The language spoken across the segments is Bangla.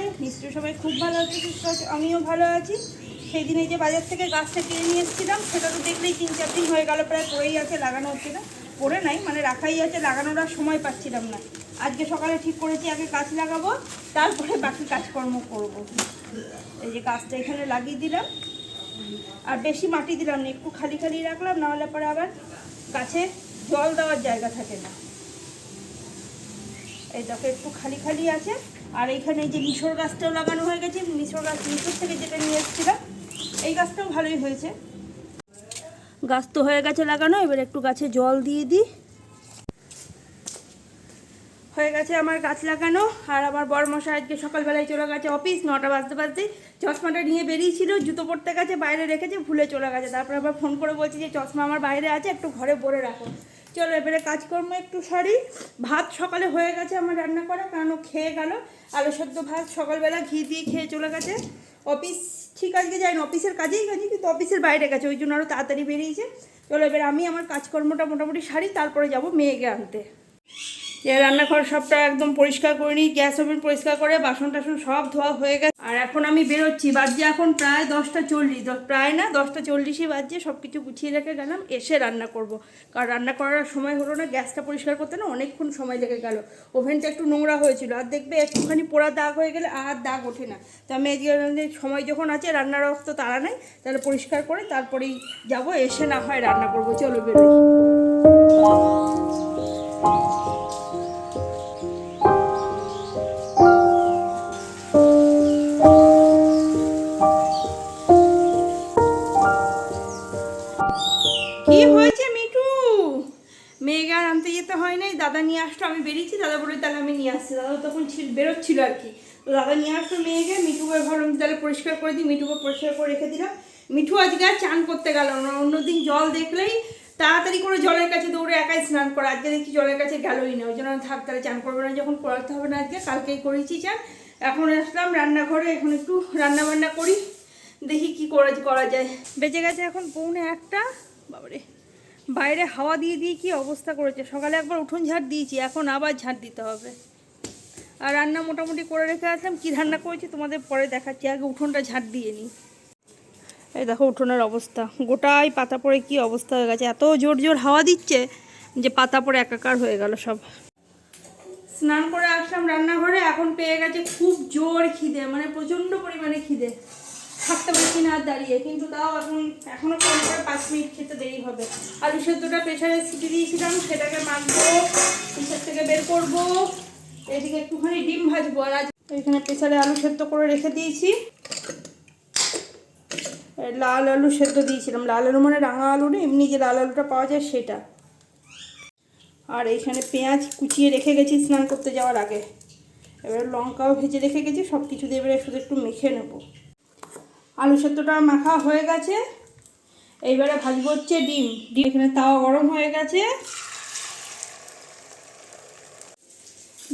সবাই, নিশ্চয়ই সবাই খুব ভালো আছে, সুস্থ আছে, আমিও ভালো আছি। সেই দিন এই যে বাজার থেকে গাছটা কিনে নিয়ে এসেছিলাম, সেটা তো দেখলেই তিন চার দিন হয়ে গেল, প্রায় পড়েই আছে, লাগানো হচ্ছে না। পড়ে নাই মানে রাখাই আছে, লাগানোর আর সময় পাচ্ছিলাম না। আজকে সকালে ঠিক করেছি, আগে গাছ লাগাবো, তারপরে বাকি কাজকর্ম করব। এই যে গাছটা এখানে লাগিয়ে দিলাম, আর বেশি মাটি দিলাম না, একটু খালি খালি রাখলাম, নাহলে পরে আবার গাছে জল দেওয়ার জায়গা থাকে না। এই দেখো, একটু খালি খালি আছে। আর এইখানে এই যে মিশর গাছটাও লাগানো হয়ে গেছে, মিশর গাছ মিশর থেকে যেটা নিয়ে এসেছিলাম এই গাছটাও ভালোই হয়েছে। গাছ তো হয়ে গেছে লাগানো, এবার একটু গাছে জল দিয়ে দিই। হয়ে গেছে আমার গাছ লাগানো, আর আমার বড় মশাই আজকে সকালবেলায় চলে গেছে অফিস, নটা বাজতে বাজতে চশমাটা নিয়ে বেরিয়েছিল, জুতো পরতে গেছে, বাইরে রেখেছে, ভুলে চলে গেছে। তারপর আবার ফোন করে বলছি যে, চশমা আমার বাইরে আছে, একটু ঘরে পরে রাখো। চলো এবারে কাজকর্ম একটু সারি। ভাত সকালে হয়ে গেছে আমার রান্না করা, কারণ ও খেয়ে গেল। আলু সদ্য ভাত সকালবেলা ঘি দিয়ে খেয়ে চলে গেছে। অফিস ঠিক আজকে যাই না, অফিসের কাজেই গেছি, কিন্তু অফিসের বাইরে গেছে, ওই জন্য আরও তাড়াতাড়ি বেরিয়েছে। চলো এবার আমি আমার কাজকর্মটা মোটামুটি সারি, তারপরে যাব মেয়েকে আনতে। রান্নাঘর সবটা একদম পরিষ্কার করে নিই, গ্যাস ওভেন পরিষ্কার করে বাসন টাসন সব ধোয়া হয়ে গেছে। আর এখন আমি বেরোচ্ছি। বাজছে এখন প্রায় দশটা চল্লিশ প্রায় না, দশটা চল্লিশই বাজছে সব কিছু গুছিয়ে রেখে গেলাম, এসে রান্না করব। কারণ রান্না করার সময় হলো না, গ্যাসটা পরিষ্কার করতে না অনেকক্ষণ সময় লেগে গেল। ওভেনটা একটু নোংরা হয়েছিল। আর দেখবে একটুখানি পোড়া দাগ হয়ে গেলে আর দাগ ওঠে না। তো আমি আজকে সময় যখন আছে, রান্নার তো তাড়া নেই, তাহলে পরিষ্কার করে তারপরেই যাব। এসে না হয় রান্না করব। চলো বেরোই। মেয়েকে আর আনতে যেতে হয় নাই, দাদা নিয়ে আসতো, আমি বেরিয়েছি, দাদা বলে তাহলে আমি নিয়ে আসছি। দাদা তখন ছিল, বেরোচ্ছিল আর কি। তো দাদা নিয়ে আসতো মেয়েকে মিঠুকে ভাবলাম তাহলে পরিষ্কার করে দিই, মিঠুকে পরিষ্কার করে রেখে দিলাম। মিঠু আজকে আর চান করতে গেল না, অন্যদিন জল দেখলেই তাড়াতাড়ি করে জলের কাছে দৌড়ে একাই স্নান করে, আজকে দেখছি জলের কাছে গেলই না, ওই জন্য থাক, তাহলে চান করবে না, যখন করাতে হবে না আজকে, কালকেই করেছি চান। এখন আসলাম রান্নাঘরে, এখন একটু রান্না বান্না করি, দেখি কি করে করা যায়। বেঁচে গেছে এখন পৌনে একটা, বাবারে। বাইরে হাওয়া দিয়ে দিয়ে কি অবস্থা করেছে? সকালে একবার উঠোন ঝাড় দিয়েছি, এখন আবার ঝাড় দিতে হবে। আর রান্না মোটামুটি করে রেখে আসলাম। কি রান্না করেছি তোমাদের পরে দেখাচ্ছি। আগে উঠোনটা ঝাড় দিয়ে নিই। এই দেখো উঠোনের অবস্থা। গোটাই পাতা পড়ে কি অবস্থা হয়ে গেছে। এত জোর জোর হাওয়া দিচ্ছে যে পাতা পড়ে একাকার হয়ে গেল সব। স্নান করে আসলাম রান্নাঘরে। এখন পেয়ে গেছে খুব জোর খিদে মানে প্রচণ্ড পরিমাণে খিদে। থাকতে পারছি না আর দাঁড়িয়ে, কিন্তু তাও এখন এখনও পনেরো পাঁচ মিনিট খেতে দেরি হবে। আলু সেদ্ধটা প্রেশারে সিটি দিয়েছিলাম, সেটাকে মাখবো, প্রেশার থেকে বের করব, এদিকে একটুখানি ডিম ভাজবো, আর আজ এখানে প্রেশারে আলু সেদ্ধ করে রেখে দিয়েছি। লাল আলু সেদ্ধ দিয়েছিলাম। লাল আলু মানে রাঙা আলু না, এমনি যে লাল আলুটা পাওয়া যায় সেটা। আর এইখানে পেঁয়াজ কুচিয়ে রেখে গেছি স্নান করতে যাওয়ার আগে। এবার লঙ্কাও ভেজে রেখে গেছি সব কিছু দিয়ে এবারে শুধু একটু মেখে নেব। আলু সেদ্ধটা মাখা হয়ে গেছে। এইবারে ভাজবো হচ্ছে ডিম। ডিম এখানে তাওয়া গরম হয়ে গেছে।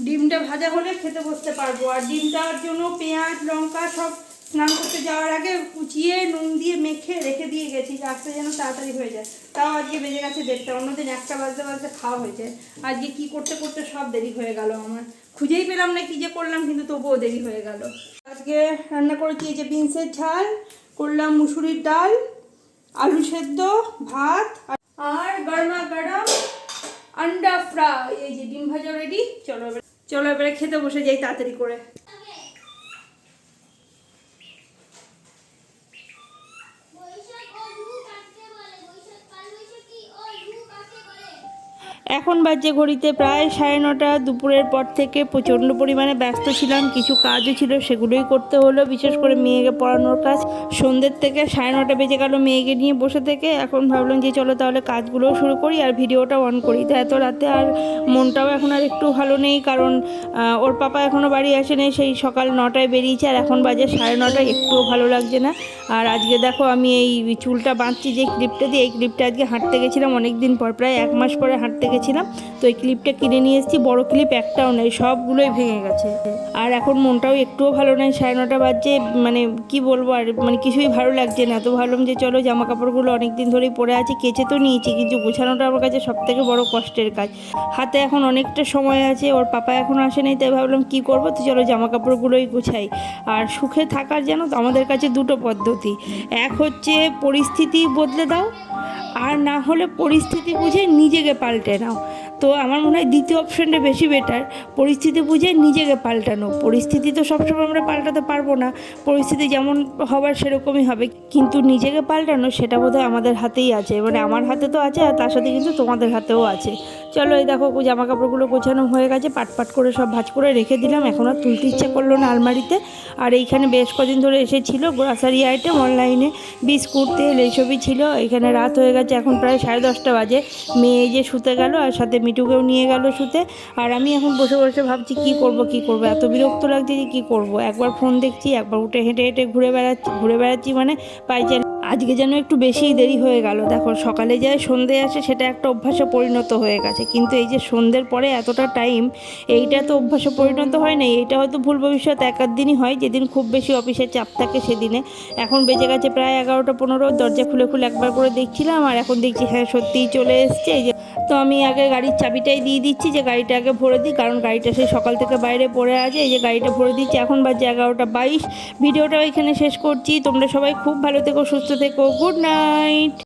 ডিমটা ভাজা হলে খেতে বসতে পারব। আর ডিমটার জন্য পেঁয়াজ, লঙ্কা সব স্নান করতে যাওয়ার আগে কুচিয়ে নুন দিয়ে মেখে রেখে দিয়ে গেছি আসতে যেন তাড়াতাড়ি হয়ে যায়। তাও আজকে বেজে গেছে দেড়টা, অন্যদিন একটা বাজতে বাজতে খাওয়া হয়ে যায়। আজকে কি করতে করতে সব দেরি হয়ে গেল আমার। খুঁজেই পেলাম না কি যে করলাম, কিন্তু তবুও দেরি হয়ে গেল। আজকে রান্না করেছি এই যে বিনসের ঝাল, করলাম মুসুরির ডাল, আলু সেদ্ধ, ভাত, আর গরমা গরম আন্ডা ফ্রাই। এই যে ডিম ভাজা রেডি চলো এবার চলো এবারে খেতে বসে যাই তাড়াতাড়ি করে। এখন বাজে ঘড়িতে প্রায় সাড়ে নটা। দুপুরের পর থেকে প্রচণ্ড পরিমাণে ব্যস্ত ছিলাম। কিছু কাজও ছিল, সেগুলোই করতে হলো, বিশেষ করে মেয়েকে পড়ানোর কাজ। সন্ধ্যের থেকে সাড়ে নটা বেজে গেল মেয়েকে নিয়ে বসে থেকে। এখন ভাবলাম যে চলো তাহলে কাজগুলোও শুরু করি আর ভিডিওটা অন করি। তো এত রাতে আর মনটাও এখন আর একটু ভালো নেই, কারণ ওর পাপা এখনও বাড়ি আসেনি সেই সকাল নটায় বেরিয়েছে আর এখন বাজে সাড়ে নটায় একটুও ভালো লাগছে না। আর আজকে দেখো আমি এই চুলটা বাঁধছি যে ক্লিপটা দিয়ে, এই ক্লিপটা আজকে হাঁটতে গেছিলাম অনেক দিন পর, প্রায় এক মাস পরে হাঁটতে গেছিলাম তো এই ক্লিপটা কিনে নিয়ে এসেছি, বড় ক্লিপ একটাও নেই, সবগুলোই ভেঙে গেছে। আর এখন মনটাও একটুও ভালো নয় সাড়ে নটা বাজছে মানে কি বলব আর মানে কিছুই ভালো লাগছে না। তো ভাবলাম যে চলো জামা কাপড়গুলো অনেক দিন ধরেই পরে আছে, কেচে তো নিয়েছি, কিন্তু গোছানোটা আমার কাছে সব থেকে বড় কষ্টের কাজ। হাতে এখন অনেকটা সময় আছে, ওর পাপা এখনও আসেনি তাই ভাবলাম কি করব? তো চলো জামা কাপড়গুলোই গোছাই। আর সুখে থাকার যেন তো, আমাদের কাছে দুটো পদ্ধতি। এক হচ্ছে পরিস্থিতি বদলে দাও আর না হলে পরিস্থিতি বুঝে নিজেকে পাল্টে নাও। তো আমার মনে হয় দ্বিতীয় অপশনটা বেশি বেটার পরিস্থিতি বুঝে নিজেকে পাল্টানো। পরিস্থিতি তো সবসময় আমরা পাল্টাতে পারব না। পরিস্থিতি যেমন হবার সেরকমই হবে। কিন্তু নিজেকে পাল্টানো সেটা বোধহয় আমাদের হাতেই আছে। মানে আমার হাতে তো আছে আর তার সাথে কিন্তু তোমাদের হাতেও আছে। চলো এই দেখো জামা কাপড়গুলো গোছানো হয়ে গেছে। পাট পাট করে সব ভাজ করে রেখে দিলাম। এখন আর তুলতে ইচ্ছা করল না আলমারিতে। আর এইখানে বেশ কদিন ধরে এসেছিল গ্রসারি আইটেম অনলাইনে বিস্কুট, তেল এইসবই ছিল। এখানে রাত হয়ে গেছে। এখন প্রায় সাড়ে দশটা বাজে। মেয়ে যে শুতে গেল আর সাথে মিটুকেও নিয়ে গেল শুতে। আর আমি এখন বসে বসে ভাবছি, কি করব কি করব? এত বিরক্ত লাগছে যে কী করব? একবার ফোন দেখছি, একবার উঠে হেঁটে হেঁটে ঘুরে বেড়াচ্ছি ঘুরে বেড়াচ্ছি মানে পাইচারি আজকে যেন একটু বেশিই দেরি হয়ে গেল। দেখো, সকালে যায় সন্ধে আসে সেটা একটা অভ্যাসে পরিণত হয়ে গেছে। কিন্তু এই যে সন্ধ্যের পরে এতটা টাইম, এইটা তো অভ্যাসে পরিণত হয় না এইটা হয়তো ভুল ভবিষ্যৎ এক আধ দিনই হয়, যেদিন খুব বেশি অফিসের চাপ থাকে সেদিনে। এখন বেজে গেছে প্রায় এগারোটা পনেরো, দরজা খুলে খুলে একবার করে দেখছিলাম, আর এখন দেখছি হ্যাঁ সত্যিই চলে এসছে। এই যে, তো আমি আগে গাড়ির চাবিটাই দিয়ে দিচ্ছি যে গাড়িটা আগে ভরে দিই, কারণ গাড়িটা সেই সকাল থেকে বাইরে পড়ে আছে। এই যে গাড়িটা ভরে দিচ্ছি, এখন বাজে এগারোটা বাইশ। ভিডিওটাও এখানে শেষ করছি। তোমরা সবাই খুব ভালো থেকো, সুস্থ থেকো গুড নাইট